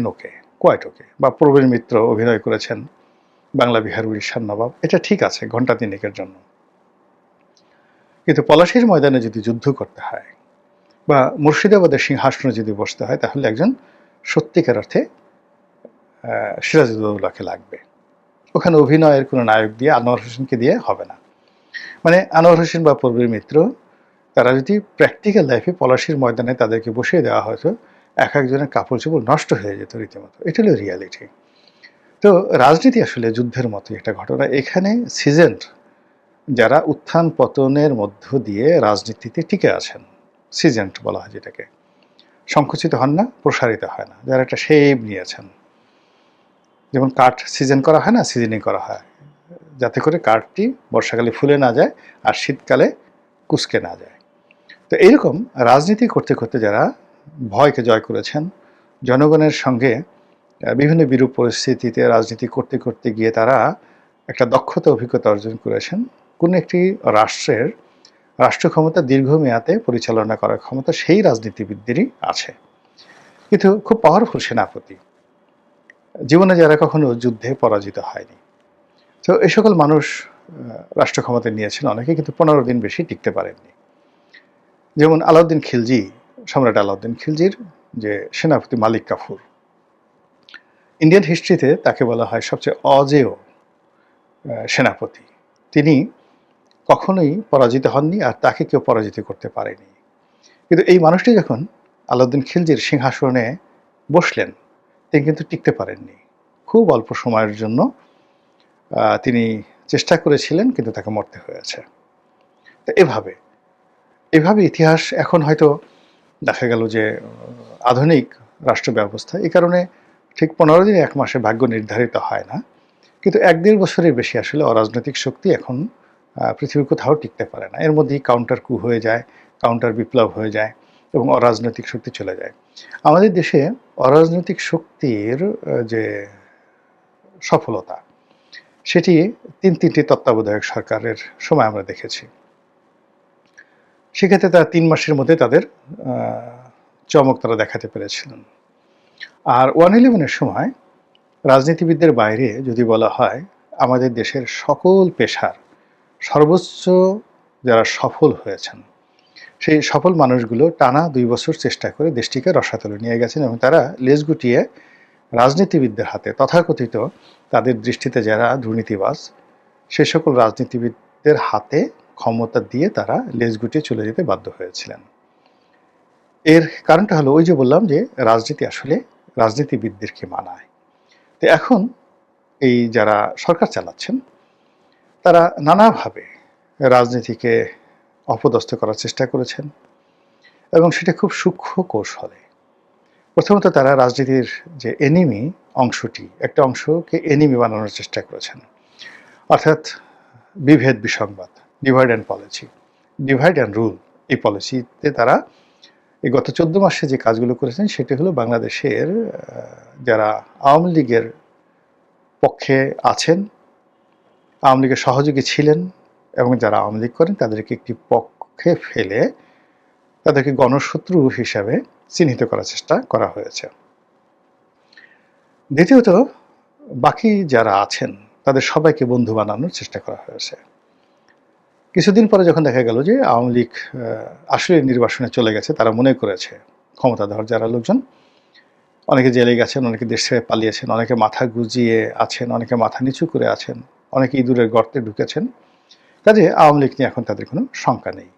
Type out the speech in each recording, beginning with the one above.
ওকে quite বা প্রবীণ মিত্র অভিনয় করেছেন বাংলা বিহার উড়িষ্যার নবাব। এটা ঠিক আছে ঘণ্টা তিনেকের জন্য। কিন্তু পলাশির ময়দানে যদি যুদ্ধ করতে হয় বা মুর্শিদাবাদের সিংহাসনে যদি বসতে হয় তাহলে একজন সত্যিকার অর্থে আহ, সিরাজউদ্দৌলাকে লাগবে। ওখানে অভিনয়ের কোনো নায়ক দিয়ে আনোয়ার হোসেনকে দিয়ে হবে না। মানে আনোয়ার হোসেন বা প্রবীর মিত্র তারা যদি প্র্যাকটিক্যাল লাইফে পলাশির ময়দানে তাদেরকে বসিয়ে দেওয়া হতো এক একজনের কাপড় চোপড় নষ্ট হয়ে যেত রীতিমতো। এটা হলো রিয়ালিটি তো রাজনীতি আসলে যুদ্ধের মতো একটা ঘটনা। এখানে সিজেন্ট, যারা উত্থান পতনের মধ্য দিয়ে রাজনীতিতে টিকে আছেন, সিজেন্ট বলা হয় যেটাকে, সংকুচিত হন না, প্রসারিত হয় না, যারা একটা শেপ নিয়েছেন। যেমন কাঠ সিজন করা হয় না, সিজনিং করা হয়। যাতে করে কাঠটি বর্ষাকালে ফুলে না যায় আর শীতকালে কুচকে না যায়। তো এইরকম রাজনীতি করতে করতে যারা ভয়কে জয় করেছেন। জনগণের সঙ্গে বিভিন্ন বিরূপ পরিস্থিতিতে রাজনীতি করতে করতে গিয়ে তারা একটা দক্ষতা, অভিজ্ঞতা অর্জন করেছেন। কোনো একটি রাষ্ট্রের রাষ্ট্র ক্ষমতা দীর্ঘমেয়াদে পরিচালনা করার ক্ষমতা সেই রাজনীতিবিদদেরই আছে। কিন্তু খুব পাওয়ারফুল সেনাপতি। জীবনে যারা কখনো যুদ্ধে পরাজিত হয়নি। তো এই সকল মানুষ রাষ্ট্র ক্ষমতা নিয়েছেন অনেকে, কিন্তু পনেরো দিন বেশি টিকতে পারেননি। যেমন আলাউদ্দিন খিলজি সম্রাট আলাউদ্দিন খিলজির যে সেনাপতি মালিক কাফুর। ইন্ডিয়ান হিস্ট্রিতে তাকে বলা হয় সবচেয়ে অজেয় সেনাপতি। তিনি কখনোই পরাজিত হননি আর তাকে কেউ পরাজিত করতে পারেনি। কিন্তু এই মানুষটি যখন আলাউদ্দিন খিলজির সিংহাসনে বসলেন, তিনি কিন্তু টিকতে পারেননি। খুব অল্প সময়ের জন্য তিনি চেষ্টা করেছিলেন, কিন্তু তাকে মরতে হয়েছে। তো এভাবে এভাবে ইতিহাস এখন হয়তো দেখা গেল যে, আধুনিক রাষ্ট্র ব্যবস্থা এই কারণে ঠিক পনেরো দিন এক মাসে ভাগ্য নির্ধারিত হয় না। কিন্তু এক দেড় বছরের বেশি আসলে অরাজনৈতিক শক্তি এখন পৃথিবীর কোথাও টিকতে পারে না। এর মধ্যেই কাউন্টার কু হয়ে যায় কাউন্টার বিপ্লব হয়ে যায় এবং অরাজনৈতিক শক্তি চলে যায়। আমাদের দেশে অরাজনৈতিক শক্তির যে সফলতা, সেটি তিন তিনটি তত্ত্বাবধায়ক সরকারের সময় আমরা দেখেছি। সেক্ষেত্রে তারা তিন মাসের মধ্যে তাদের চমক তারা দেখাতে পেরেছিলেন। আর ওয়ান ইলেভেনের সময় রাজনীতিবিদদের বাইরে যদি বলা হয়, আমাদের দেশের সকল পেশার সর্বোচ্চ যারা সফল হয়েছেন, সেই সফল মানুষগুলো টানা দুই বছর চেষ্টা করে দেশটিকে রসাতলে নিয়ে গেছেন এবং তারা লেজ গুটিয়ে রাজনীতিবিদদের হাতে, তথাকথিত তাদের দৃষ্টিতে যারা দুর্নীতিবাজ, সে সকল রাজনীতিবিদদের হাতে ক্ষমতা দিয়ে তারা লেজ গুটিয়ে চলে যেতে বাধ্য হয়েছিলেন। এর কারণটা হলো ওই যে বললাম যে রাজনীতি আসলে রাজনীতিবিদদেরকে মানায়। তো এখন এই যারা সরকার চালাচ্ছেন, তারা নানাভাবে রাজনীতিকে অপদস্থ করার চেষ্টা করেছেন এবং সেটা খুব সূক্ষ্ম কৌশলে। প্রথমত তারা রাজনীতির যে এনিমি অংশটি, একটা অংশকে এনিমি বানানোর চেষ্টা করেছেন। অর্থাৎ বিভেদ বিসংবাদ। Divide and policy divide and rule এই পলিসিতে তারা এই গত চোদ্দ মাসে যে কাজগুলো করেছেন, সেটি হলো বাংলাদেশের যারা আওয়ামী লীগের পক্ষে আছেন, আওয়ামী লীগের সহযোগী ছিলেন এবং যারা আওয়ামী লীগ করেন, তাদেরকে একটি পক্ষে ফেলে তাদেরকে গণশত্রু হিসাবে চিহ্নিত করার চেষ্টা করা হয়েছে। দ্বিতীয়ত, বাকি যারা আছেন, তাদের সবাইকে বন্ধু বানানোর চেষ্টা করা হয়েছে। কিছুদিন পরে যখন দেখা গেল যে আওয়ামী লীগ আসলে নির্বাসনে চলে গেছে, তারা মনে করেছে ক্ষমতাধর যারা লোকজন, অনেকে জেলে গেছেন, অনেকে দেশ ছেড়ে পালিয়েছেন, অনেকে মাথা গুজিয়ে আছেন, অনেকে মাথা নিচু করে আছেন, অনেকে ইঁদুরের গর্তে ঢুকেছেন। কাজে আওয়ামী লীগ নিয়ে এখন তাদের কোনো শঙ্কা নেই।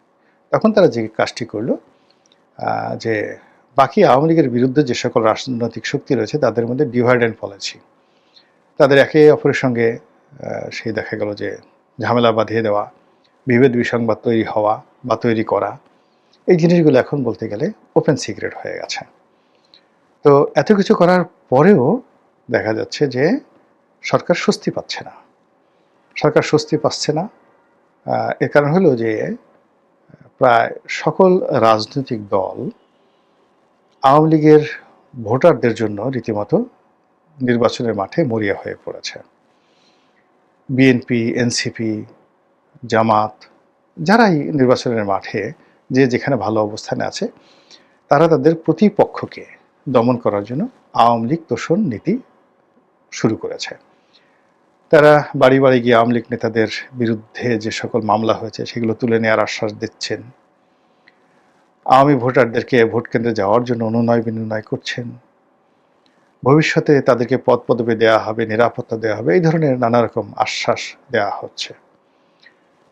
তখন তারা যে কাজটি করল যে বাকি আওয়ামী লীগের বিরুদ্ধে যে সকল রাজনৈতিক শক্তি রয়েছে, তাদের মধ্যে ডিভাইড অ্যান্ড পলিসি। তাদের একে অপরের সঙ্গে সেই দেখা গেল যে ঝামেলা বাঁধিয়ে দেওয়া বিভেদ বিসংবাদ তৈরি হওয়া বা তৈরি করা, এই জিনিসগুলো এখন বলতে গেলে ওপেন সিক্রেট হয়ে গেছে। তো এত কিছু করার পরেও দেখা যাচ্ছে যে সরকার স্বস্তি পাচ্ছে না। সরকার স্বস্তি পাচ্ছে না। এর কারণ হলো যে প্রায় সকল রাজনৈতিক দল আওয়ামী লীগের ভোটারদের জন্য রীতিমতো নির্বাচনের মাঠে মরিয়া হয়ে পড়েছে। বিএনপি, এনসিপি জামাত, যারাই নির্বাচনের মাঠে যে যেখানে ভালো অবস্থানে আছে, তারা তাদের প্রতিপক্ষকে দমন করার জন্য আওয়ামী লীগ তোষণ নীতি শুরু করেছে। তারা বাড়ি বাড়ি গিয়ে আওয়ামী লীগ নেতাদের বিরুদ্ধে যে সকল মামলা হয়েছে, সেগুলো তুলে নেওয়ার আশ্বাস দিচ্ছেন। আওয়ামী ভোটারদেরকে ভোট কেন্দ্রে যাওয়ার জন্য অনুনয় বিনয় করছেন। ভবিষ্যতে তাদেরকে পদ পদবি দেওয়া হবে, নিরাপত্তা দেওয়া হবে, এই ধরনের নানা রকম আশ্বাস দেওয়া হচ্ছে।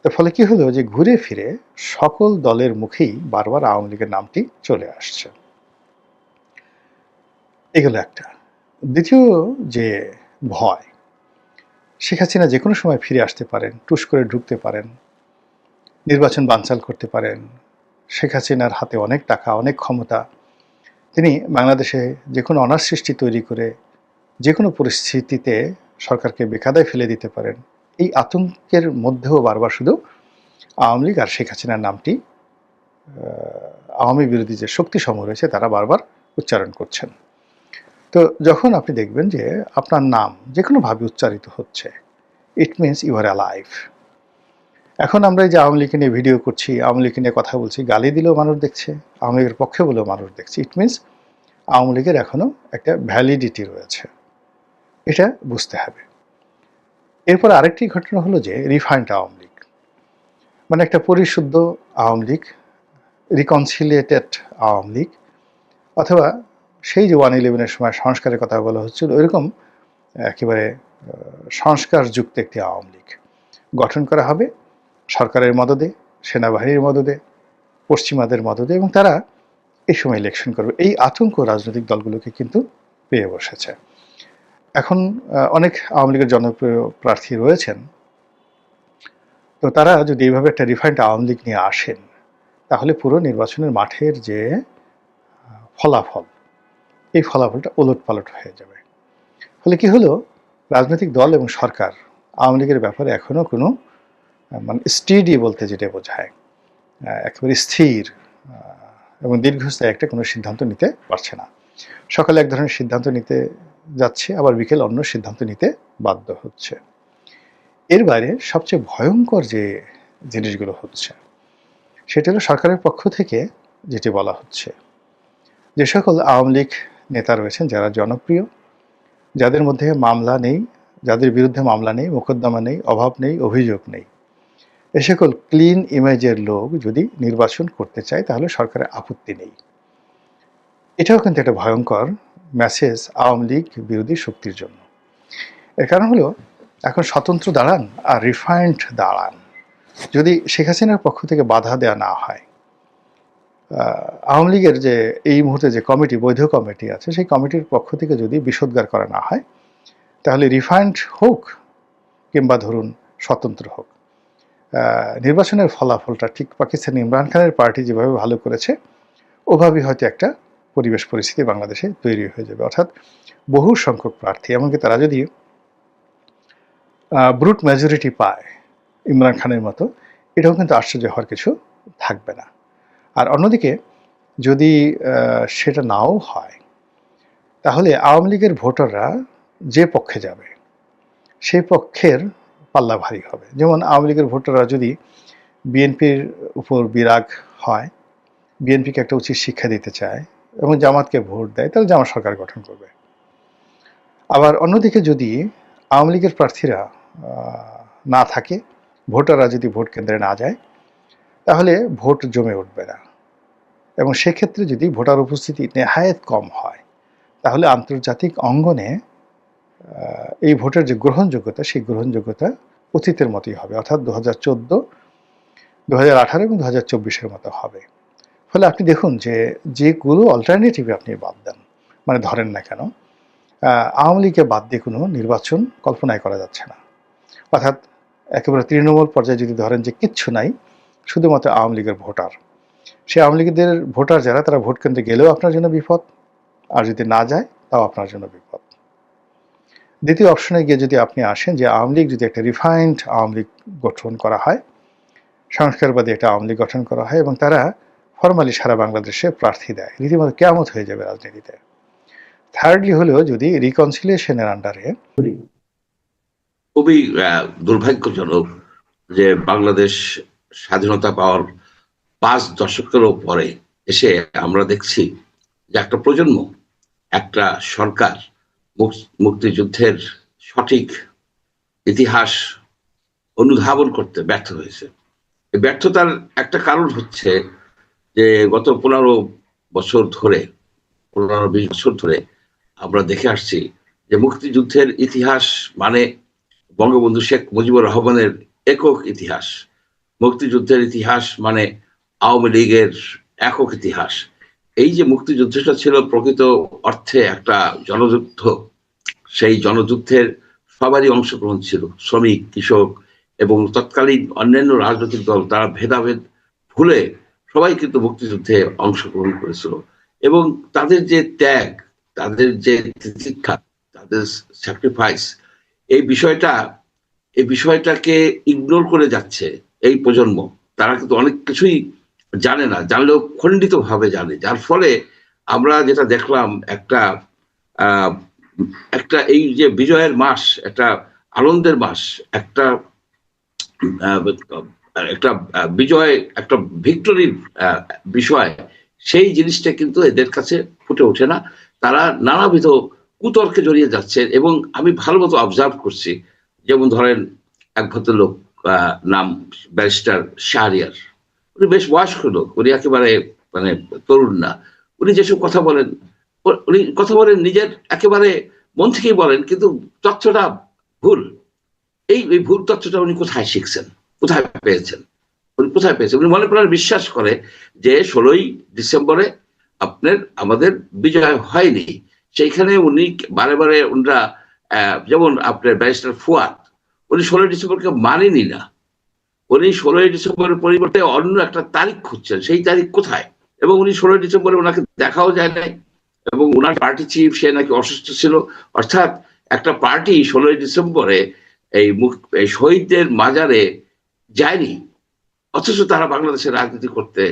তো ফলে কি হলো যে ঘুরে ফিরে সকল দলের মুখেই বারবার আওয়ামী লীগের নামটি চলে আসছে। এগুলো একটা। দ্বিতীয় যে ভয়, শেখ হাসিনা যে কোনো সময় ফিরে আসতে পারেন, টুস করে ঢুকতে পারেন, নির্বাচন বানচাল করতে পারেন। শেখ হাসিনার হাতে অনেক টাকা, অনেক ক্ষমতা। তিনি বাংলাদেশে যে কোনো অনার সৃষ্টি তৈরি করে যে কোনো পরিস্থিতিতে সরকারকে বেকাদায় ফেলে দিতে পারেন। এই আতঙ্কের মধ্যেও বারবার শুধু আওয়ামী লীগ আর শেখ হাসিনার নামটি আওয়ামী বিরোধী যে শক্তি সমূহ রয়েছে তারা বারবার উচ্চারণ করছেন। তো যখন আপনি দেখবেন যে আপনার নাম যে কোনোভাবে উচ্চারিত হচ্ছে it means you are alive এখন আমরা এই যে আওয়ামী লীগকে নিয়ে ভিডিও করছি, আওয়ামী লীগকে নিয়ে কথা বলছি, গালি দিলেও মানুষ দেখছে, আওয়ামী লীগের পক্ষে বলেও মানুষ দেখছে ইট মিনস আওয়ামী লীগের এখনও একটা ভ্যালিডিটি রয়েছে। এটা বুঝতে হবে। এরপর আরেকটি ঘটনা হলো যে রিফাইন্ড আওয়ামী লীগ। মানে একটা পরিশুদ্ধ আওয়ামী লীগ রিকনসিলিয়েটেড আওয়ামী লীগ, অথবা সেই যে ওয়ান ইলেভেনের সময় সংস্কারের কথা বলা হচ্ছিল, ওইরকম একেবারে সংস্কারযুক্ত একটি আওয়ামী লীগ গঠন করা হবে সরকারের মদদে, সেনাবাহিনীর মদদে, পশ্চিমাদের মদদে, এবং তারা এই সময় ইলেকশন করবে। এই আতঙ্ক রাজনৈতিক দলগুলোকে কিন্তু পেয়ে বসেছে। এখন অনেক আওয়ামী লীগের জনপ্রিয় প্রার্থী রয়েছেন। তো তারা যদি এইভাবে একটা রিফাইন্ড আওয়ামী লীগ নিয়ে আসেন, তাহলে পুরো নির্বাচনের মাঠের যে ফলাফল, এই ফলাফলটা ওলট পালট হয়ে যাবে। ফলে কি হলো? রাজনৈতিক দল এবং সরকার আওয়ামী লীগের ব্যাপারে এখনও কোনো মানে স্টিডি বলতে যেটা বোঝায় একেবারে স্থির এবং দীর্ঘস্থায়ী একটা কোনো সিদ্ধান্ত নিতে পারছে না। সকালে এক ধরনের সিদ্ধান্ত নিতে যাচ্ছে, আবার বিকেল অন্য সিদ্ধান্ত নিতে বাধ্য হচ্ছে। এর বাইরে সবচেয়ে ভয়ঙ্কর যে জিনিসগুলো হচ্ছে, সেটা হলো সরকারের পক্ষ থেকে যেটি বলা হচ্ছে, যে সকল আওয়ামী লীগ নেতা রয়েছেন যারা জনপ্রিয়, যাদের মধ্যে মামলা নেই, যাদের বিরুদ্ধে মামলা নেই, মোকদ্দমা নেই, অভাব নেই, অভিযোগ নেই, এ সকল ক্লিন ইমেজের লোক যদি নির্বাচন করতে চায় তাহলে সরকারের আপত্তি নেই। এটাও কিন্তু একটা ভয়ঙ্কর মেসেজ আওয়ামী লীগ বিরোধী শক্তির জন্য। এর কারণ হলো, এখন স্বতন্ত্র দাঁড়ান আর রিফাইন্ড দাঁড়ান যদি শেখ হাসিনার পক্ষ থেকে বাধা দেওয়া না হয় আওয়ামী লীগের যে এই মুহূর্তে যে কমিটি, বৈধ কমিটি আছে, সেই কমিটির পক্ষ থেকে যদি বিষোদ্গার করা না হয়, তাহলে রিফাইন্ড হোক কিংবা ধরুন স্বতন্ত্র হোক নির্বাচনের ফলাফলটা ঠিক পাকিস্তান ইমরান খানের পার্টি যেভাবে ভালো করেছে, ওভাবেই হয়তো একটা পরিবেশ পরিস্থিতি বাংলাদেশে তৈরি হয়ে যাবে। অর্থাৎ বহু সংখ্যক প্রার্থী, এমনকি তারা যদি ব্রুট মেজরিটি পায় ইমরান খানের মতো, এটাও কিন্তু আশ্চর্য হওয়ার কিছু থাকবে না। আর অন্যদিকে, যদি সেটা নাও হয়, তাহলে আওয়ামী লীগের ভোটাররা যে পক্ষে যাবে সেই পক্ষের পাল্লা ভারী হবে। যেমন আওয়ামী লীগের ভোটাররা যদি বিএনপির উপর বিরাগ হয়, বিএনপিকে একটা উচিত শিক্ষা দিতে চায় এবং জামাতকে ভোট দেয়, তাহলে জামাত সরকার গঠন করবে। আবার অন্যদিকে যদি আওয়ামী লীগের প্রার্থীরা না থাকে, ভোটাররা যদি ভোট কেন্দ্রে না যায়, তাহলে ভোট জমে উঠবে না। এবং সেক্ষেত্রে যদি ভোটার উপস্থিতি নেহায়েত কম হয়, তাহলে আন্তর্জাতিক অঙ্গনে এই ভোটের যে গ্রহণযোগ্যতা, সেই গ্রহণযোগ্যতা অতীতের মতোই হবে। অর্থাৎ দু হাজার চোদ্দ, দু হাজার আঠারো এবং দু হাজার চব্বিশের মতো হবে। ফলে আপনি দেখুন যে, যেগুলো অল্টারনেটিভ আপনি বাদ দেন মানে ধরেন না কেন আওয়ামী লীগকে বাদ দিয়ে কোনো নির্বাচন কল্পনায় করা যাচ্ছে না। অর্থাৎ একেবারে তৃণমূল পর্যায়ে যদি ধরেন যে কিচ্ছু নাই, শুধুমাত্র আওয়ামী লীগের ভোটার। সে আওয়ামী লীগদের ভোটার যারা, তারা ভোট কেন্দ্রে গেলেও আপনার জন্য বিপদ, আর যদি না যায়, তাও আপনার জন্য বিপদ। দ্বিতীয় অপশনে গিয়ে যদি আপনি আসেন যে, আওয়ামী লীগ যদি একটা রিফাইন্ড আওয়ামী লীগ গঠন করা হয়, সংস্কারবাদী একটা আওয়ামী লীগ গঠন করা হয় এবং তারা ফর্মালি সারা বাংলাদেশে প্রার্থী দেয়। রীতিমতো কেমত হয়ে যাবে রাজনীতিতে। থার্ডলি হলেও যদি রিকনসিলিয়েশনের আন্ডারে খুবই দুর্ভাগ্যজনক যে বাংলাদেশ স্বাধীনতা পাওয়ার পাঁচ দশকেরও পরে এসে আমরা দেখছি যে একটা প্রজন্ম, একটা সরকার মুক- মুক্তিযুদ্ধের সঠিক ইতিহাস অনুধাবন করতে ব্যর্থ হয়েছে। ব্যর্থতার একটা কারণ হচ্ছে যে গত পনেরো বছর ধরে, পনেরো বিশ বছর ধরে আমরা দেখে আসছি যে মুক্তিযুদ্ধের ইতিহাস মানে বঙ্গবন্ধু শেখ মুজিবুর রহমানের একক ইতিহাস। মুক্তিযুদ্ধের ইতিহাস মানে আওয়ামী লীগের একক ইতিহাস। এই যে মুক্তিযুদ্ধটা ছিল প্রকৃত অর্থে একটা জনযুদ্ধ, সেই জনযুদ্ধের সবারই অংশগ্রহণ ছিল, শ্রমিক, কৃষক এবং তৎকালীন অন্যান্য রাজনৈতিক দল, তারা ভেদাভেদ ভুলে সবাই কিন্তু মুক্তিযুদ্ধে অংশগ্রহণ করেছিল। এবং তাদের যে ত্যাগ, তাদের যে তিতিক্ষা তাদের স্যাক্রিফাইস এই বিষয়টা, এই বিষয়টাকে ইগনোর করে যাচ্ছে এই প্রজন্ম। তারা কিন্তু অনেক কিছুই জানে না, জানলেও খণ্ডিত ভাবে জানে। যার ফলে আমরা যেটা দেখলাম, একটা একটা এই যে বিজয়ের মাস, একটা আনন্দের মাস, একটা একটা বিজয়, একটা ভিক্টরির বিষয়, সেই জিনিসটা কিন্তু এদের কাছে ফুটে ওঠে না। তারা নানাবিধ কুতর্কে জড়িয়ে যাচ্ছে এবং আমি ভালো মতো অবজার্ভ করছি। যেমন ধরেন এক ভদ্রলোক নাম ব্যারিস্টার শাহরিয়ার। উনি বেশ বয়স্ক লোক, উনি একেবারে মানে তরুণ না। উনি যেসব কথা বলেন উনি কথা বলেন নিজের একেবারে মন থেকেই বলেন, কিন্তু তথ্যটা ভুল। এই ভুল তথ্যটা উনি কোথায় শিখছেন? কোথায় পেয়েছেন? উনি কোথায় পেয়েছেন? উনি মনে প্রাণে বিশ্বাস করে যে ষোলোই ডিসেম্বরে আপনার, আমাদের বিজয় হয়নি। সেইখানে উনি বারে বারে ওনারা যেমন আপনার ব্যারিস্টার ফুয়াদ, উনি ষোলোই ডিসেম্বরকে মানেনি না। উনি ষোলোই ডিসেম্বরের পরিবর্তে অন্য একটা তারিখ খুঁজছেন। সেই তারিখ কোথায়? এবং উনি ষোলোই ডিসেম্বরে ওনাকে দেখাও যায় নাই। এবং ওনার পার্টি চিফ, সে নাকি অসুস্থ ছিল। অর্থাৎ একটা পার্টি ষোলোই ডিসেম্বরে এই শহীদদের মাজারে যায়নি। অথচ তারা বাংলাদেশের রাজনীতি করতে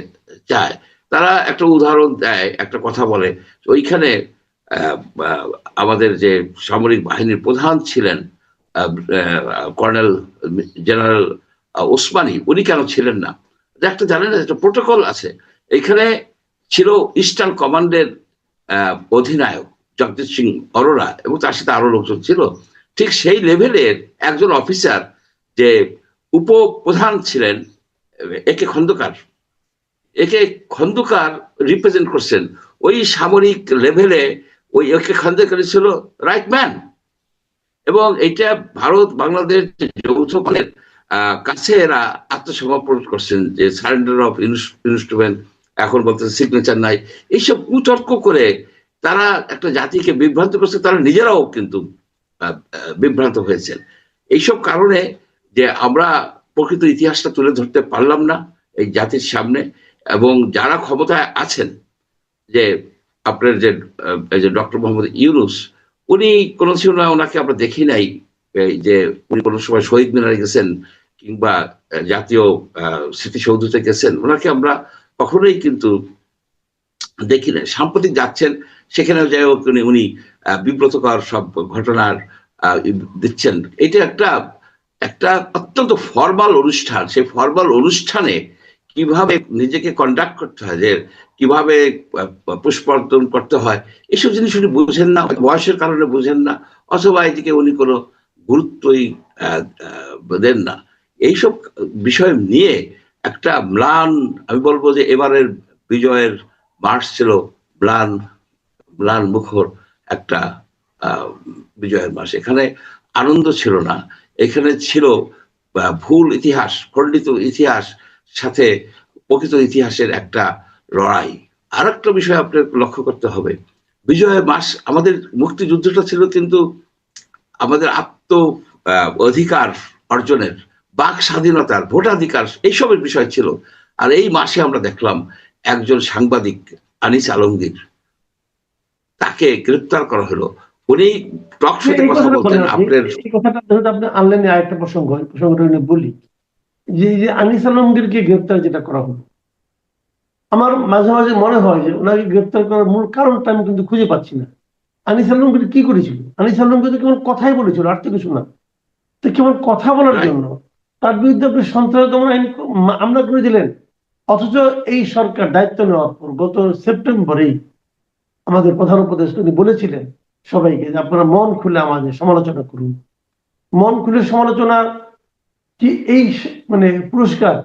চায়। তারা একটা উদাহরণ দেয়, একটা কথা বলে। ওইখানে আমাদের যে সামরিক বাহিনীর প্রধান ছিলেন কর্নেল জেনারেল ওসমানী, উনি কেন ছিলেন না? একটা জানেন না একটা প্রোটোকল আছে। এখানে ছিল ইস্টার্ন কমান্ডের অধিনায়ক জগদীশ সিং অরোরা এবং তার সাথে আরও লোকজন ছিল। ঠিক সেই লেভেলের একজন অফিসার যে উপপ্রধান ছিলেন একে খন্দকার। একে খন্দকার রিপ্রেজেন্ট করছেন। ওই সামরিক লেভেলে ওই একে খন্দকার ছিল রাইট ম্যান এবং এটা ভারত, বাংলাদেশ যৌথ কাছে এরা আত্মসমর্পণ করছেন যে সারেন্ডার অফ ইনস্ট্রুমেন্ট এখন বলতে সিগনেচার নাই। এইসব কুতর্ক করে তারা একটা জাতিকে বিভ্রান্ত করছে, তারা নিজেরাও কিন্তু বিভ্রান্ত হয়েছেন। এইসব কারণে যে আমরা প্রকৃত ইতিহাসটা তুলে ধরতে পারলাম না এই জাতির সামনে এবং যারা ক্ষমতায় আছেন, যে আপনার যে যে ডক্টর মোহাম্মদ ইউনুস, উনি কোনো সময় ওনাকে আমরা দেখি নাই যে উনি কোনো সময় শহীদ মিনারে গেছেন কিংবা জাতীয় স্মৃতিসৌধতে গেছেন, ওনাকে আমরা কখনোই কিন্তু দেখি নাই। সাম্প্রতিক যাচ্ছেন, সেখানেও যাই হোক উনি উনি বিব্রতকর সব ঘটনার দিচ্ছেন। এটা একটা একটা অত্যন্ত ফর্মাল অনুষ্ঠান। সেই ফর্মাল অনুষ্ঠানে কীভাবে নিজেকে কন্ডাক্ট করতে হয় যে কীভাবে আহ, পুষ্পার্পণ করতে হয় এসব জিনিস উনি বুঝেন না বয়সের কারণে বুঝেন না অথবা এদিকে উনি কোনো গুরুত্বই দেন না। এইসব বিষয় নিয়ে একটা ম্লান আমি বলব যে এবারের বিজয়ের মার্চ ছিল ম্লান ম্লান মুখর একটা বিজয়ের মাস। এখানে আনন্দ ছিল না। এখানে ছিল ভুল ইতিহাস, খণ্ডিত ইতিহাস সাথে প্রকৃত ইতিহাসের একটা লড়াই। আর একটা বিষয় আপনার লক্ষ্য করতে হবে। বিজয়ের মাস আমাদের মুক্তিযুদ্ধটা ছিল কিন্তু আমাদের আত্ম অধিকার অর্জনের, বাক স্বাধীনতার, ভোটাধিকার এইসবের বিষয় ছিল। আর এই মাসে আমরা দেখলাম একজন সাংবাদিক, আনিস আলমগীর, তাকে গ্রেপ্তার করা হলো। উনি টক শোতে কথা বলতেন আপনার এই কথাটা ধরুন আপনি আনলেন আরেকটা প্রসঙ্গ প্রসঙ্গটা নিয়ে বলি। যে যে আনিস আলমগীরকে গ্রেপ্তার যেটা করা হলো। আমার মাঝে মাঝে মনে হয় যে ওনাকে গ্রেপ্তার করার মূল কারণটা আমি কিন্তু খুঁজে পাচ্ছি না। আনিস আলমগীর কি করেছিল? আনিস আলমগীর তো কেমন কথাই বলেছিল আর তো কিছু না। তো কেমন কথা বলার জন্য তার বিরুদ্ধে আপনি সন্ত্রাস দমন আইন আমরা করে দিলেন। অথচ এই সরকার দায়িত্ব নেওয়ার পর গত সেপ্টেম্বরেই আমাদের প্রধান উপদেষ্টা উনি বলেছিলেন সবাইকে আপনারা মন খুলে আমাদের সমালোচনা করুন। মন খুলে সমালোচনা কি এই মানে পুরস্কার?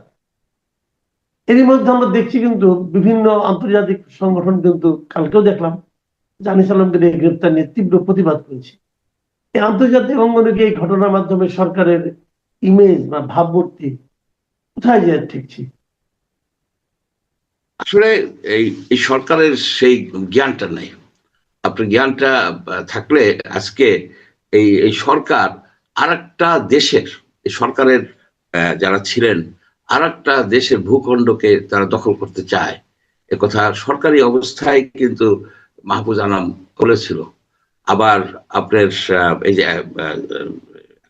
এরই মধ্যে আমরা দেখছি কিন্তু বিভিন্ন আন্তর্জাতিক সংগঠন কিন্তু কালকেও দেখলাম জানি সালামকে এই গ্রেপ্তার নিয়ে তীব্র প্রতিবাদ করেছে। এই আন্তর্জাতিক অঙ্গনে এই ঘটনার মাধ্যমে সরকারের ইমেজ বা ভাবমূর্তি কোথায় যায় ঠিকছি? আসলে এই সরকারের সেই জ্ঞানটা নেই। আপনার জ্ঞানটা থাকলে আজকে এই এই সরকার আর একটা দেশের সরকারের যারা ছিলেন আর একটা দেশের ভূখণ্ডকে তারা দখল করতে চায়। কথা সরকারি অবস্থায় কিন্তু মাহফুজ আনাম বলেছিল। আবার আপনার এই যে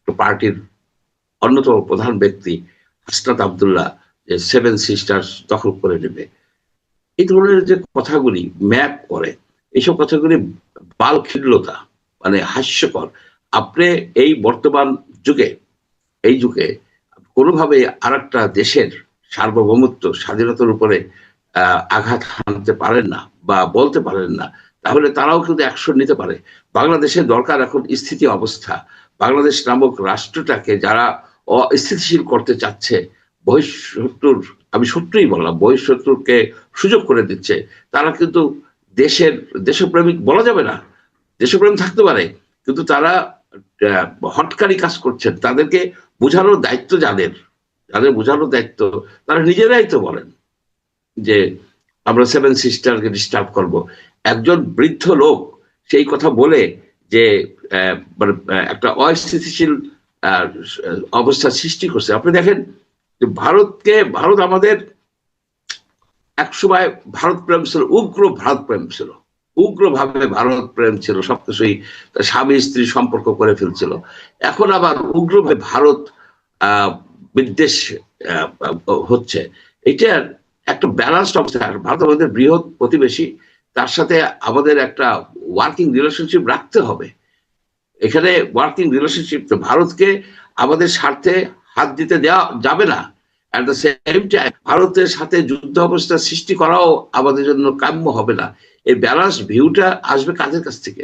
পার্টির অন্যতম প্রধান ব্যক্তি হাসনাত আবদুল্লাহ, যে সেভেন সিস্টার্স দখল করে নেবে। এই ধরনের যে কথাগুলি ম্যাপ করে এইসব কথাগুলি বালখিল্যতা মানে হাস্যকর। আপনি এই বর্তমান যুগে, এই যুগে কোনোভাবে আর একটা দেশের সার্বভৌমত্ব, স্বাধীনতার উপরে আঘাত হানতে পারেন না বা বলতে পারেন না, তাহলে তারাও কিন্তু অ্যাকশন নিতে পারে। বাংলাদেশের দরকার এখন স্থিতি অবস্থা। বাংলাদেশ নামক রাষ্ট্রটাকে যারা অস্থিতিশীল করতে চাচ্ছে, বহিঃশত্রুর, আমি সত্যিই বললাম, বহিঃশত্রুকে সুযোগ করে দিচ্ছে, তারা কিন্তু দেশের দেশপ্রেমিক বলা যাবে না, দেশপ্রেম থাকতে পারে, কিন্তু তারা হটকারী কাজ করছেন, তাদেরকে বোঝানোর দায়িত্ব যাদের যাদের বোঝানোর দায়িত্ব, তারা নিজেরাই তো বলেন যে আমরা সেভেন সিস্টারকে ডিস্টার্ব করব। একজন বৃদ্ধ লোক সেই কথা বলে যে মানে একটা অস্থিতিশীল অবস্থা সৃষ্টি করছে। আপনি দেখেন ভারতকে, ভারত আমাদের একসময় ভারত প্রেম ছিল, উগ্র ভারত প্রেম ছিল। উগ্রভাবে ভারত প্রেম ছিল সবকিছুই স্বামী স্ত্রী সম্পর্ক করে ফেলছিল। এখন আবার উগ্রভাবে ভারত বিদ্বেষ হচ্ছে। এটার একটা ব্যালান্সড অবস্থা। ভারত আমাদের বৃহৎ প্রতিবেশী, তার সাথে আমাদের একটা ওয়ার্কিং রিলেশনশিপ রাখতে হবে। এখানে ওয়ার্কিং রিলেশনশিপ তো ভারতকে আমাদের স্বার্থে হাত দিতে দেওয়া যাবে না। অ্যাট দ্য সেম টাইম ভারতের সাথে যুদ্ধ অবস্থা সৃষ্টি করাও আমাদের জন্য কাম্য হবে না। এই ব্যালান্স ভিউটা আসবে কাদের কাছ থেকে?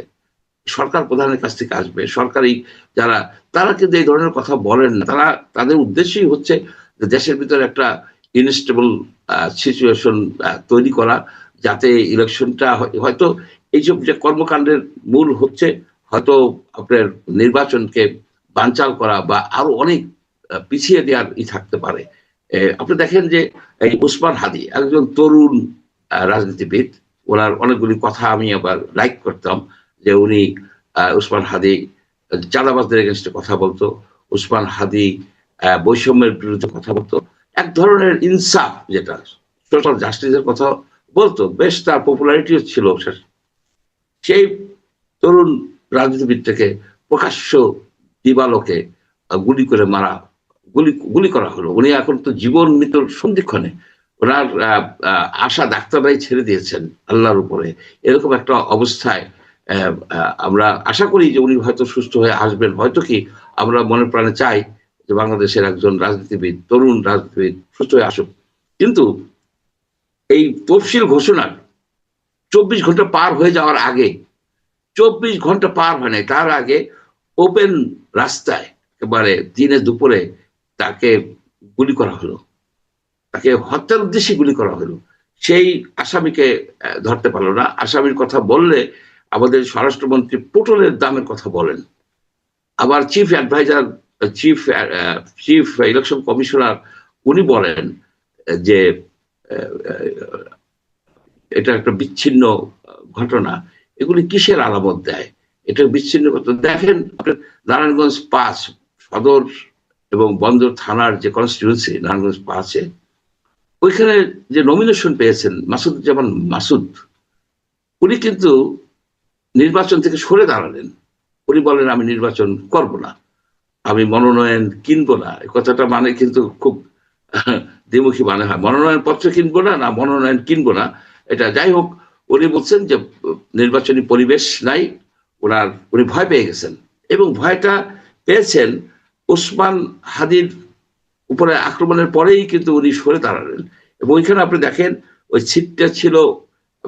সরকার প্রধানের কাছ থেকে আসবে। সরকারি যারা, তারা কিন্তু এই ধরনের কথা বলেন না। তারা, তাদের উদ্দেশ্যই হচ্ছে দেশের ভিতরে একটা ইনস্টেবল সিচুয়েশন তৈরি করা, যাতে ইলেকশনটা হয়তো এইসব যে কর্মকাণ্ডের মূল হচ্ছে, হয়তো আপনার নির্বাচনকে বানচাল করা বা আরও অনেক পিছিয়ে দেওয়ার ই থাকতে পারে। আপনি দেখেন যে এই উসমান হাদি একজন তরুণ রাজনীতিবিদ, ওনার অনেকগুলি কথা আমি আবার লাইক করতাম যে উনি উসমান হাদি চাঁদাবাজদের এগেনস্টে কথা বলতো, উসমান হাদি বৈষম্যের বিরুদ্ধে কথা বলতো, এক ধরনের ইনসাফ যেটা সোশ্যাল জাস্টিসের কথা বলতো, বেশ তার পপুলারিটিও ছিল সেই তরুণ রাজনীতিবিদটাকে প্রকাশ্য দিবালোকে গুলি করে মারা গুলি গুলি করা হলো। উনি এখন তো জীবন মৃত্যুর সন্ধিক্ষণে ওনার আশা ডাক্তাররাই ছেড়ে দিয়েছেন আল্লাহর উপরে। এরকম একটা অবস্থায় আমরা আশা করি যে উনি হয়তো সুস্থ হয়ে আসবেন। হয়তো কি আমরা মনে প্রাণে চাই যে বাংলাদেশের একজন রাজনীতিবিদ, তরুণ রাজনীতিবিদ সুস্থ হয়ে আসুক। কিন্তু এই তফসিল ঘোষণার চব্বিশ ঘণ্টা পার হয়ে যাওয়ার আগে, চব্বিশ ঘণ্টা পার হয় নাই, তার আগে ওপেন রাস্তায়, একেবারে দিনে দুপুরে তাকে গুলি করা হলো। তাকে হত্যার উদ্দেশ্যে গুলি করা হলো। সেই আসামিকে ধরতে পারল না। আসামির কথা বললে আমাদের স্বরাষ্ট্রমন্ত্রী পটলের দামের কথা বলেন। আবার chief adviser, chief chief election commissioner উনি বলেন যে এটা একটা বিচ্ছিন্ন ঘটনা। এগুলি কিসের আলামত দেয়? এটা বিচ্ছিন্ন দেখেন নারায়ণগঞ্জ পাঁচ সদর এবং বন্দর থানার যে কনস্টিটিউন্সি নারায়ণগঞ্জ পাঁচে ওইখানে যে নমিনেশন পেয়েছেন মাসুদুজ্জামান মাসুদ, উনি কিন্তু নির্বাচন থেকে সরে দাঁড়ালেন। উনি বলেন, আমি নির্বাচন করব না। আমি মনোনয়ন কিনবো না। কথাটা মানে কিন্তু খুব দ্বিমুখী মানে হয়। মনোনয়ন পত্র কিনবো না না মনোনয়ন কিনবো না। এটা যাই হোক, উনি বলছেন যে, নির্বাচনী পরিবেশ নাই। ওনার উনি ভয় পেয়ে গেছেন। এবং ভয়টা পেয়েছেন ওসমান হাদির উপরে আক্রমণের পরেই কিন্তু উনি সরে দাঁড়ালেন। এবং ওইখানে আপনি দেখেন, ওই ছিটটা ছিল,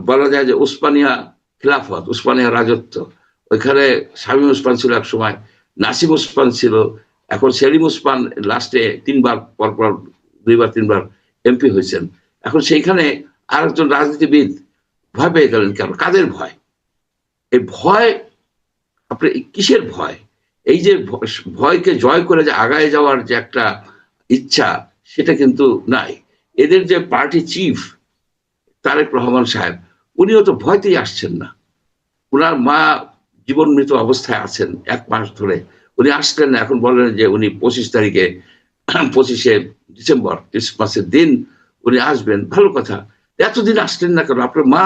বলা যায় যে ওসমানিয়া খিলাফত, উসমানিয়া রাজত্ব। ওইখানে শামীম ওসমান ছিল এক সময়, নাসিম উসমান ছিল। এখন সেলিম ওসমান লাস্টে তিনবার, পরপর দুইবার, তিনবার এমপি হয়েছেন। এখন সেইখানে আর একজন রাজনীতিবিদ ভয় পেয়ে গেলেন কেন? কাদের ভয়? এই ভয়, আপনি কিসের ভয়? এই যে ভয়কে জয় করে যে আগায় যাওয়ার যে একটা ইচ্ছা, সেটা কিন্তু নাই। এদের যে পার্টি চিফ তারেক রহমান সাহেব, উনিও তো ভয়তেই আসছেন না। উনার মা জীবন মৃত অবস্থায় আছেন এক মাস ধরে। উনি আসলেন না, এখন বলেন যে উনি পঁচিশ তারিখে, পঁচিশে ডিসেম্বর, ক্রিসমাসের দিন উনি আসবেন। ভালো কথা। এতদিন আসলেন না কেন? আপনার মা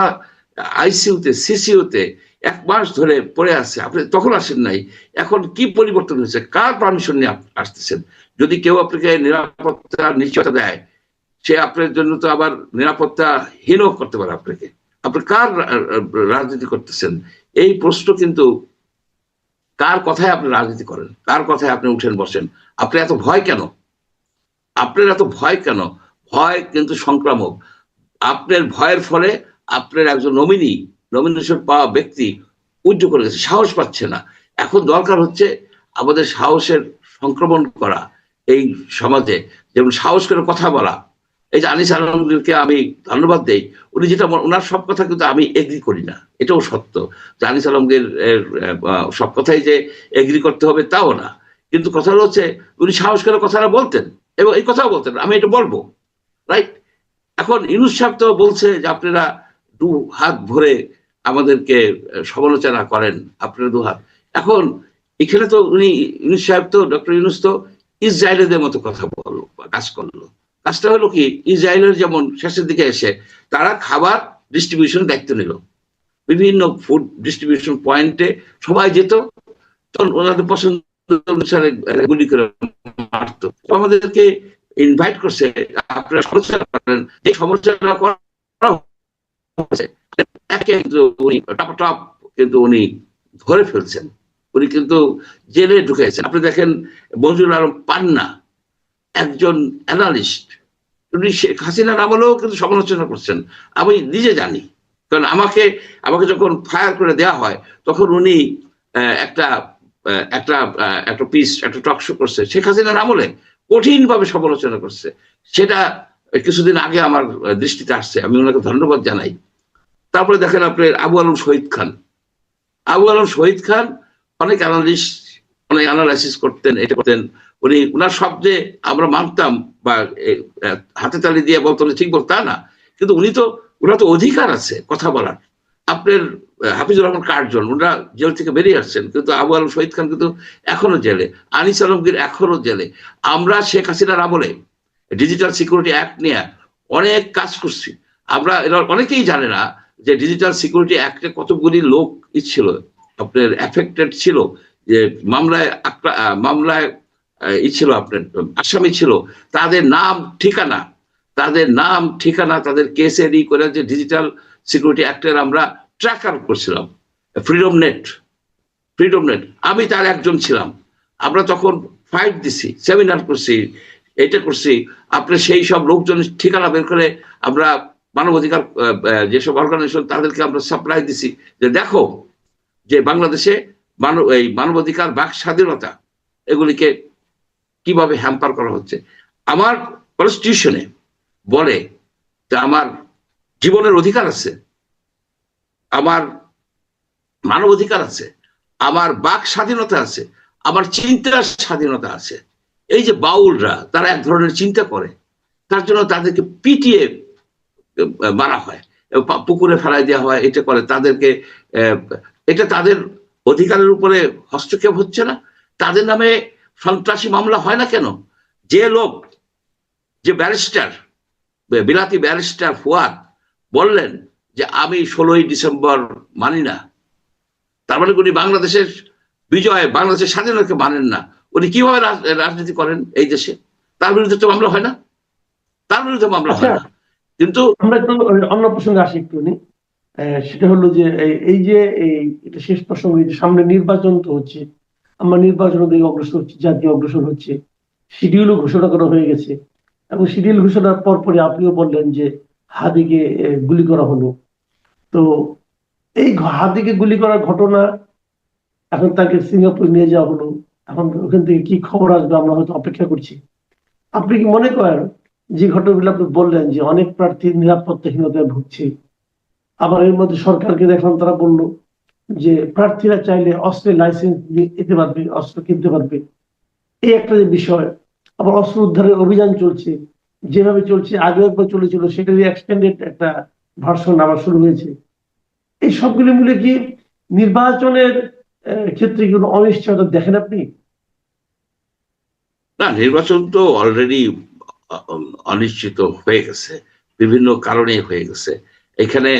আইসিউতে সিসিউতে এক মাস ধরে পড়ে আছে। আপনি তখন আসেন নাই। এখন কি পরিবর্তন হয়েছে? কার পারমিশন নিয়ে আসতেছেন? যদি কেউ আপনাকে নিরাপত্তা নিশ্চয়তা দেয়, সে আপনার জন্য তো আবার নিরাপত্তাহীনও করতে পারে আপনাকে। আপনি কার রাজনীতি করতেছেন? এই প্রশ্ন কিন্তু কার কথায় আপনি রাজনীতি করেন? কার কথায় আপনি উঠেন বসেন? আপনি এত ভয় কেন? আপনার এত ভয় কেন? ভয় কিন্তু সংক্রামক। আপনার ভয়ের ফলে আপনার একজন নমিনি নমিনেশন পাওয়া ব্যক্তি উজ্জ করে গেছে, সাহস পাচ্ছে না। এখন দরকার হচ্ছে আমাদের সাহসের সংক্রমণ করা এই সমাজে। যেমন সাহস করে কথা বলা, এই যে আনিস আলমগীরকে আমি ধন্যবাদ দেই, উনি যেটা ওনার সব কথা কিন্তু আমি এগ্রি করি না, এটাও সত্য। যে আনিস আলমগীর সব কথাই যে এগ্রি করতে হবে তাও না। কিন্তু কথা হচ্ছে, উনি সাহস করে কথাটা বলতেন এবং এই কথাও বলতেন, আমি এটা বলব রাইট এখন ইউনুস সাহেব তো বলছে যে আপনারা দু হাত ভরে আমাদেরকে সমালোচনা করেন আপনার দু হাত এখন এখানে তো উনি ইউনুস সাহেব তো ডক্টর ইউনুস তো ইসরায়েলের মতো কথা বলল কাজ করল। কাজটা হলো কি ইসরায়েলের যেমন শেষের দিকে এসে তারা খাবার ডিস্ট্রিবিউশন দায়িত্ব নিল। বিভিন্ন ফুড ডিস্ট্রিবিউশন পয়েন্টে সবাই যেত তখন ওনাদের পছন্দ অনুসারে গুলি করে মারতো। আমাদেরকে ইনভাইট করছে আপনারা সমালোচনা করেন। যে সমালোচনা করা হয়েছে, একে কিন্তু উনি, টপ টপ কিন্তু উনি ধরে ফেলছেন। উনি কিন্তু জেলে ঢুকেছেন। আপনি দেখেন মঞ্জুর আলম পান্না, একজন অ্যানালিস্ট। উনি শেখ হাসিনার আমলেও কিন্তু সমালোচনা করছেন। আমি নিজে জানি। কারণ আমাকে আমাকে যখন ফায়ার করে দেওয়া হয়, তখন উনি একটা একটা একটা পিস একটা টক শো করছে। শেখ হাসিনার আমলে কঠিন ভাবে সমালোচনা করছে। সেটা কিছুদিন আগে আমার দৃষ্টিতে আসছে। আমি ওনাকে ধন্যবাদ জানাই। তারপরে দেখেন আপনার আবু আলম শহীদ খান। আবু আলম শহীদ খান অনেক অ্যানালিস্ট অনেক অ্যানালাইসিস করতেন, এটা করতেন। উনি, উনার যে আমরা মানতাম বা হাতে তালি দিয়ে বলতো ঠিক বলতো তা না। কিন্তু উনি তো ওনার তো অধিকার আছে কথা বলার। আপনার হাফিজুর রহমান কার্জন ওনারা জেল থেকে বেরিয়ে আসছেন, কিন্তু আবু আলম শহীদ খান কিন্তু এখনও জেলে। আনিস আলমগীর এখনও জেলে। আমরা শেখ হাসিনার আমলে ডিজিটাল সিকিউরিটি অ্যাক্ট নিয়ে অনেক কাজ করছি। আমরা, এরা অনেকেই জানে না যে ডিজিটাল সিকিউরিটি অ্যাক্টে কতগুলি লোক ছিল, আপনার এফেক্টেড ছিল, যে মামলায় মামলায় ই ছিল আপনার, আসামি ছিল, তাদের নাম, ঠিকানা, তাদের নাম, ঠিকানা, তাদের কেসের ই করে যে ডিজিটাল সিকিউরিটি অ্যাক্টের আমরা ট্র্যাকার করছিলাম ফ্রিডম নেট ফ্রিডম নেট আমি তার একজন ছিলাম, আমরা তখন ফাইট দিছি সেমিনার করছি, এটা করছি আপনি সেই সব লোকজন ঠিকানা বের করে আমরা মানবাধিকার আহ, আহ, যেসব অর্গানাইজেশন তাদেরকে আমরা সাপ্লাই দিছি। যে দেখো যে বাংলাদেশে মানব এই মানবাধিকার বাক স্বাধীনতা এগুলিকে কীভাবে হ্যাম্পার করা হচ্ছে? আমার কনস্টিটিউশনে বলে যে আমার জীবনের অধিকার আছে আমার মানব অধিকার আছে আমার বাক স্বাধীনতা আছে আমার চিন্তার স্বাধীনতা আছে। এই যে বাউলরা তারা এক ধরনের চিন্তা করে তার জন্য তাদেরকে পিটিয়ে মারা হয়। পুকুরে ফেলাই দেওয়া হয়, এটা করে। তাদেরকে এটা তাদের অধিকারের উপরে হস্তক্ষেপ হচ্ছে না। তাদের নামে সন্ত্রাসী মামলা হয় না কেন? যে লোক, যে ব্যারিস্টার বিলাতি ব্যারিস্টার ফুয়াদ বললেন যে, আমি ষোলোই ডিসেম্বর মানি না। তার মানে উনি বাংলাদেশের বিজয়, বাংলাদেশের স্বাধীনতাকে মানেন না? উনি কীভাবে রাজ- রাজনীতি করেন এই দেশে? তার বিরুদ্ধে তো মামলা হয় না। তার বিরুদ্ধে মামলা হয় না। কিন্তু আমরা একটু অন্য প্রসঙ্গে আসি একটু সেটা হলো যে এই- যে এই এটা শেষ প্রসঙ্গ সামনে নির্বাচন তো হচ্ছে, আমরা নির্বাচনের দিকে অগ্রসর হচ্ছি, জাতীয় অগ্রসর হচ্ছে, শিডিউলও ঘোষণা করা হয়ে গেছে। এবং শিডিউল ঘোষণার পর পরে আপনিও বললেন যে হাদিকে গুলি করা হলো। তো এই হাদিকে গুলি করার ঘটনা, এখন তাকে সিঙ্গাপুর নিয়ে যাওয়া হলো। এখন ওখান থেকে কি খবর আসবে আমরা হয়তো অপেক্ষা করছি। আপনি কি মনে করেন যে ঘটনাগুলো আপনি বললেন যে অনেক প্রার্থী নিরাপত্তাহীনতায় ভুগছে, আবার এর মধ্যে সরকারকে দেখলাম তারা বলল যে প্রার্থীরা চাইলে অস্ত্রের লাইসেন্স নিতে পারবে, অস্ত্র কিনতে পারবে। এই একটা যে বিষয়, আবার অস্ত্র উদ্ধারের অভিযান চলছে, যেভাবে চলছে আগে একবার চলেছিল সেটারই এক্সটেন্ডেড একটা ভার্সন আবার শুরু হয়েছে। এই সবগুলি মিলে কি নির্বাচনের ক্ষেত্রে কোনো অনিশ্চয়তা দেখেন আপনি? না, নির্বাচন তো অলরেডি অনিশ্চিত হয়ে গেছে, বিভিন্ন কারণে হয়ে গেছে। এখানে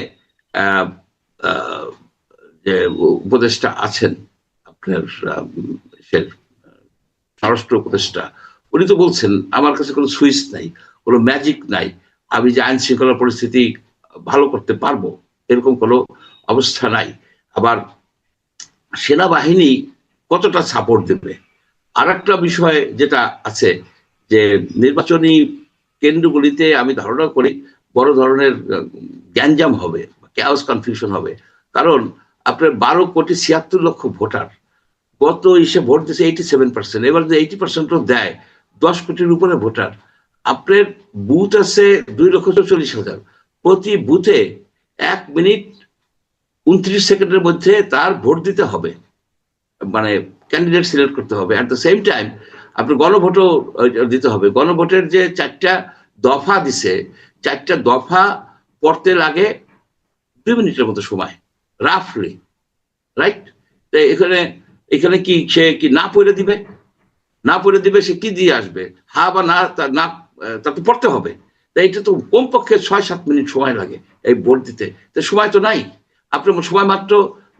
যে উপদেষ্টা আছেন, আপনার স্বরাষ্ট্র উপদেষ্টা, উনি তো বলছেন, আমার কাছে কোনো সুইচ নাই, কোনো ম্যাজিক নাই, আমি যে আইন শৃঙ্খলা পরিস্থিতি ভালো করতে পারব, এরকম কোনো অবস্থা নাই। আবার সেনাবাহিনী কতটা সাপোর্ট দেবে? আর একটা বিষয় যেটা আছে যে নির্বাচনী কেন্দ্রগুলিতে আমি ধারণা করি বড় ধরনের গ্যাঞ্জাম হবে ক্যাওস কনফিউশন হবে। কারণ আপনার বারো কোটি ছিয়াত্তর লক্ষ ভোটার, গত ইসে ভোট দিয়েছে এইটি সেভেন পার্সেন্ট এবার যে এইটি পার্সেন্টও দেয়, দশ কোটির উপরে ভোটার। আপনার বুথ আছে দুই লক্ষ চল্লিশ হাজার। প্রতি বুথে এক মিনিট উনত্রিশ সেকেন্ডের মধ্যে তার ভোট দিতে হবে। মানে ক্যান্ডিডেট সিলেক্ট করতে হবে। অ্যাট দ্য সেম টাইম আপনি গণভোটও দিতে হবে। গণভোটের যে চারটা দফা দিছে চারটা দফা পড়তে লাগে দুই মিনিটের মতো সময় রাফলি রাইট? তাই এখানে এখানে কি সে কি না পড়ে দিবে? না পড়ে দিবে সে কি দিয়ে আসবে? হা বা না না আহ, তা তো পড়তে হবে। তাই এটা তো কমপক্ষে ছয় সাত মিনিট সময় লাগে এই ভোট দিতে। তো সময় তো নাই। আপনি সময় মাত্র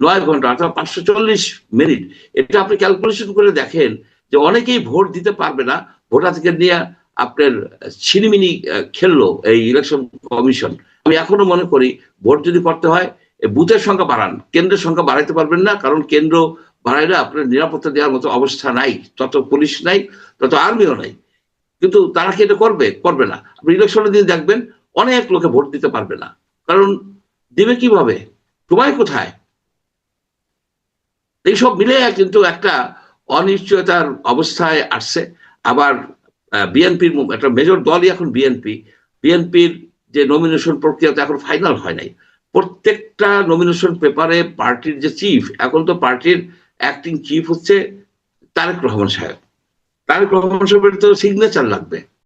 নয় ঘণ্টা অর্থাৎ পাঁচশো চল্লিশ মিনিট। এটা আপনি ক্যালকুলেশন করে দেখেন যে অনেকেই ভোট দিতে পারবে না ভোটাধিকার নিয়ে আপনার ছিনিমিনি খেললো এই ইলেকশন কমিশন আমি এখনও মনে করি ভোট যদি করতে হয় বুথের সংখ্যা বাড়ান, কেন্দ্রের সংখ্যা বাড়াইতে পারবেন না, কারণ কেন্দ্র বাড়াইলে আপনার নিরাপত্তা দেওয়ার মতো অবস্থা নাই। তত পুলিশ নাই, তত আর্মিও নাই। কিন্তু তারা কি এটা করবে? করবে না। আপনি ইলেকশনের দিন দেখবেন অনেক লোকে ভোট দিতে পারবে না। কারণ দিবে কীভাবে? সময় কোথায়? এইসব মিলে কিন্তু একটা অনিশ্চয়তার অবস্থায় আসছে। আবার বিএনপির একটা মেজর দলই এখন বিএনপি বিএনপির যে নমিনেশন প্রক্রিয়া এখন ফাইনাল হয় নাই। প্রত্যেকটা নমিনেশন পেপারে পার্টির যে চিফ এখন তো পার্টির অ্যাক্টিং চিফ হচ্ছে তারেক রহমান সাহেব। তারেক রহমান সাহেবের তো সিগনেচার লাগবে।